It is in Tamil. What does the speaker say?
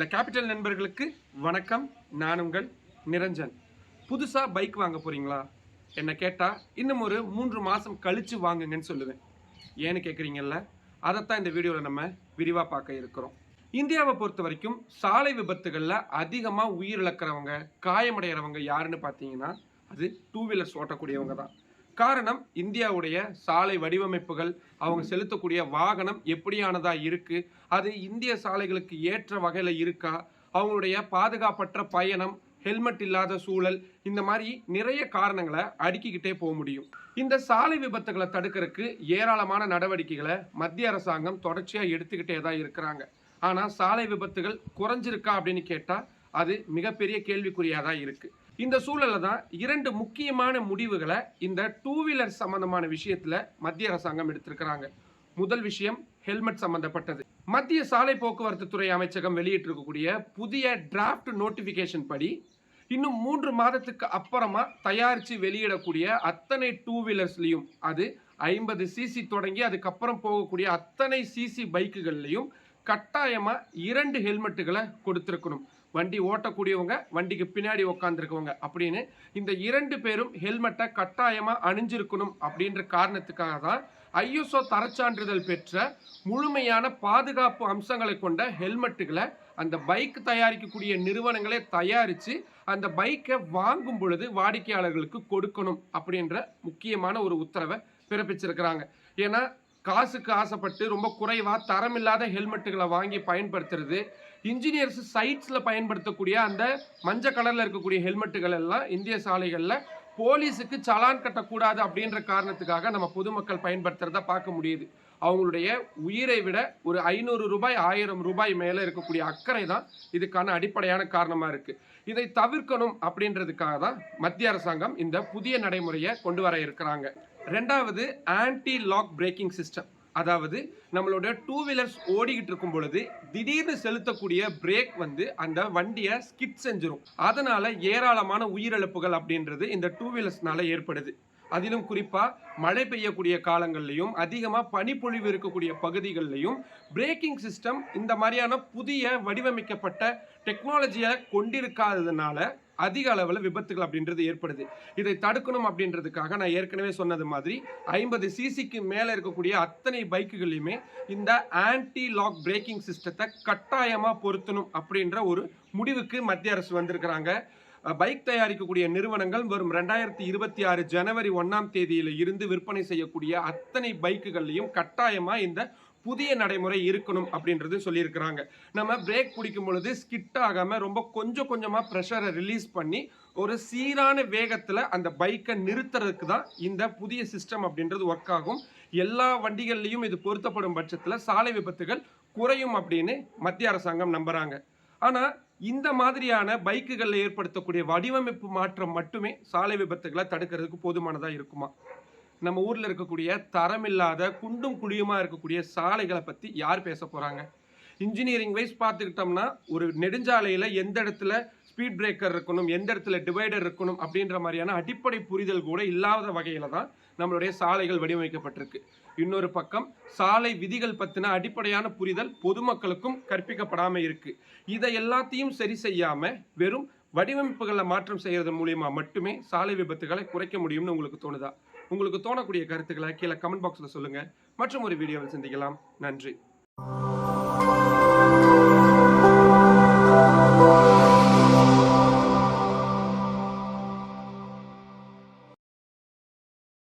த கேபிட்டல் நண்பர்களுக்கு வணக்கம். நான் உங்கள் நிரஞ்சன். புதுசாக பைக் வாங்க போகிறீங்களா என்னை கேட்டால் இன்னும் ஒரு மூன்று மாதம் கழித்து வாங்குங்கன்னு சொல்லுவேன். ஏன்னு கேட்குறீங்கல்ல அதைத்தான் இந்த வீடியோவில் நம்ம விரிவாக பார்க்க இருக்கிறோம். இந்தியாவை பொறுத்த வரைக்கும் சாலை விபத்துகளில் அதிகமாக உயிரிழக்கிறவங்க காயமடைகிறவங்க யாருன்னு பார்த்தீங்கன்னா அது டூ வீலர்ஸ் ஓட்டக்கூடியவங்க தான். காரணம் இந்தியாவுடைய சாலை வடிவமைப்புகள் அவங்க செலுத்தக்கூடிய வாகனம் எப்படியானதா இருக்கு அது இந்திய சாலைகளுக்கு ஏற்ற வகையில் இருக்கா அவங்களுடைய பாதுகாப்பற்ற பயணம் ஹெல்மெட் இல்லாத சூழல் இந்த மாதிரி நிறைய காரணங்களை அடுக்கிக்கிட்டே போக முடியும். இந்த சாலை விபத்துகளை தடுக்கிறதுக்கு ஏராளமான நடவடிக்கைகளை மத்திய அரசாங்கம் தொடர்ச்சியாக எடுத்துக்கிட்டே தான் இருக்கிறாங்க. ஆனால் சாலை விபத்துகள் குறைஞ்சிருக்கா அப்படின்னு கேட்டால் அது மிகப்பெரிய கேள்விக்குறியாக தான் இருக்குது இந்த சூழலில் தான் இரண்டு முக்கியமான முடிவுகளை இந்த டூ வீலர் சம்பந்தமான விஷயத்தில் மத்திய அரசாங்கம் எடுத்திருக்கிறாங்க. முதல் விஷயம் ஹெல்மெட் சம்பந்தப்பட்டது. மத்திய சாலை போக்குவரத்து துறை அமைச்சகம் வெளியிட்டிருக்கக்கூடிய புதிய டிராஃப்ட் நோட்டிஃபிகேஷன் படி இன்னும் மூன்று மாதத்துக்கு அப்புறமா தயாரித்து வெளியிடக்கூடிய அத்தனை டூ வீலர்ஸ்லையும் அது ஐம்பது சிசி தொடங்கி அதுக்கப்புறம் போகக்கூடிய அத்தனை சிசி பைக்குகள்லையும் கட்டாயமாக இரண்டு ஹெல்மெட்டுகளை கொடுத்துருக்கணும். வண்டி ஓட்டக்கூடியவங்க வண்டிக்கு பின்னாடி உட்காந்துருக்கவங்க அப்படின்னு இந்த இரண்டு பேரும் ஹெல்மெட்டை கட்டாயமாக அணிஞ்சிருக்கணும் அப்படின்ற காரணத்துக்காக தான் ஐஎஸ்ஓ தரச்சான்றிதழ் பெற்ற முழுமையான பாதுகாப்பு அம்சங்களை கொண்ட ஹெல்மெட்டுகளை அந்த பைக் தயாரிக்கக்கூடிய நிறுவனங்களே தயாரித்து அந்த பைக்கை வாங்கும் பொழுது வாடிக்கையாளர்களுக்கு கொடுக்கணும் அப்படின்ற முக்கியமான ஒரு உத்தரவை பிறப்பிச்சிருக்கிறாங்க. ஏன்னா காசுக்கு ஆசைப்பட்டு ரொம்ப குறைவாக தரமில்லாத ஹெல்மெட்டுகளை வாங்கி பயன்படுத்துறது இன்ஜினியர்ஸ் சைட்ஸில் பயன்படுத்தக்கூடிய அந்த மஞ்சள் கலரில் இருக்கக்கூடிய ஹெல்மெட்டுகள் எல்லாம் இந்திய சாலைகளில் போலீஸுக்கு சலான் கட்டக்கூடாது அப்படின்ற காரணத்துக்காக நம்ம பொதுமக்கள் பயன்படுத்துகிறத பார்க்க முடியுது. அவங்களுடைய உயிரை விட ஒரு ஐநூறு ரூபாய் ஆயிரம் ரூபாய் மேலே இருக்கக்கூடிய அக்கறை தான் இதுக்கான அடிப்படையான காரணமாக இருக்குது இதை தவிர்க்கணும் அப்படின்றதுக்காக தான் மத்திய அரசாங்கம் இந்த புதிய நடைமுறையை கொண்டு வர இருக்கிறாங்க. ரெண்டாவது ஆன்டி லாக் பிரேக்கிங் சிஸ்டம் அதாவது நம்மளோட டூ வீலர்ஸ் ஓடிக்கிட்டு இருக்கும் பொழுது திடீர்னு செலுத்தக்கூடிய பிரேக் வந்து அந்த வண்டியை ஸ்கிட் செஞ்சிடும் அதனால ஏராளமான உயிரிழப்புகள் அப்படின்றது இந்த டூ வீலர்ஸ்னால ஏற்படுது. அதிலும் குறிப்பாக மழை பெய்யக்கூடிய காலங்கள்லையும் அதிகமாக பனிப்பொழிவு இருக்கக்கூடிய பகுதிகளிலையும் பிரேக்கிங் சிஸ்டம் இந்த மாதிரியான புதிய வடிவமைக்கப்பட்ட டெக்னாலஜியை கொண்டிருக்காததுனால அதிக அளவில் விபத்துகள் அப்படின்றது ஏற்படுது. இதை தடுக்கணும் அப்படின்றதுக்காக நான் ஏற்கனவே சொன்னது மாதிரி ஐம்பது சிசிக்கு மேலே இருக்கக்கூடிய அத்தனை பைக்குகளையுமே இந்த ஆன்டி லாக் பிரேக்கிங் சிஸ்டத்தை கட்டாயமாக பொருத்தணும் அப்படின்ற ஒரு முடிவுக்கு மத்திய அரசு வந்திருக்கிறாங்க. பைக் தயாரிக்கக்கூடிய நிறுவனங்கள் வரும் ரெண்டாயிரத்தி இருபத்தி ஆறு ஜனவரி ஒன்றாம் தேதியில இருந்து விற்பனை செய்யக்கூடிய அத்தனை பைக்குகள்லையும் கட்டாயமாக இந்த புதிய நடைமுறை இருக்கணும் அப்படின்றது சொல்லியிருக்கிறாங்க. நம்ம பிரேக் பிடிக்கும் பொழுது ஸ்கிட் ஆகாமல் ரொம்ப கொஞ்சம் கொஞ்சமாக ப்ரெஷரை ரிலீஸ் பண்ணி ஒரு சீரான வேகத்தில் அந்த பைக்கை நிறுத்துறதுக்கு தான் இந்த புதிய சிஸ்டம் அப்படின்றது ஒர்க் ஆகும். எல்லா வண்டிகள்லையும் இது பொருத்தப்படும் பட்சத்தில் சாலை விபத்துகள் குறையும் அப்படின்னு மத்திய அரசாங்கம் நம்புகிறாங்க ஆனால் இந்த மாதிரியான பைக்குகளில் ஏற்படுத்தக்கூடிய வடிவமைப்பு மாற்றம் மட்டுமே சாலை விபத்துகளை தடுக்கிறதுக்கு போதுமானதாக இருக்குமா? நம்ம ஊரில் இருக்கக்கூடிய தரமில்லாத குண்டும் குழியுமாக இருக்கக்கூடிய சாலைகளை பற்றி யார் பேச போகிறாங்க இன்ஜினியரிங் வைஸ் பார்த்துக்கிட்டோம்னா ஒரு நெடுஞ்சாலையில் எந்த இடத்துல ஸ்பீட் பிரேக்கர் இருக்கணும் எந்த இடத்துல டிவைடர் இருக்கணும் அப்படின்ற மாதிரியான அடிப்படை புரிதல் கூட இல்லாத வகையில் தான் நம்மளுடைய சாலைகள் வடிவமைக்கப்பட்டிருக்கு. இன்னொரு பக்கம் சாலை விதிகள் பற்றின அடிப்படையான புரிதல் பொதுமக்களுக்கும் கற்பிக்கப்படாமல் இருக்குது இதை எல்லாத்தையும் சரி செய்யாமல் வெறும் வடிவமைப்புகளில் மாற்றம் செய்கிறது மூலியமாக மட்டுமே சாலை விபத்துகளை குறைக்க முடியும்னு உங்களுக்கு தோணுதா? உங்களுக்கு தோணக்கூடிய கருத்துக்களை கீழே கமெண்ட் பாக்ஸில் சொல்லுங்கள் மற்றும் ஒரு வீடியோவில் சந்திக்கலாம். நன்றி.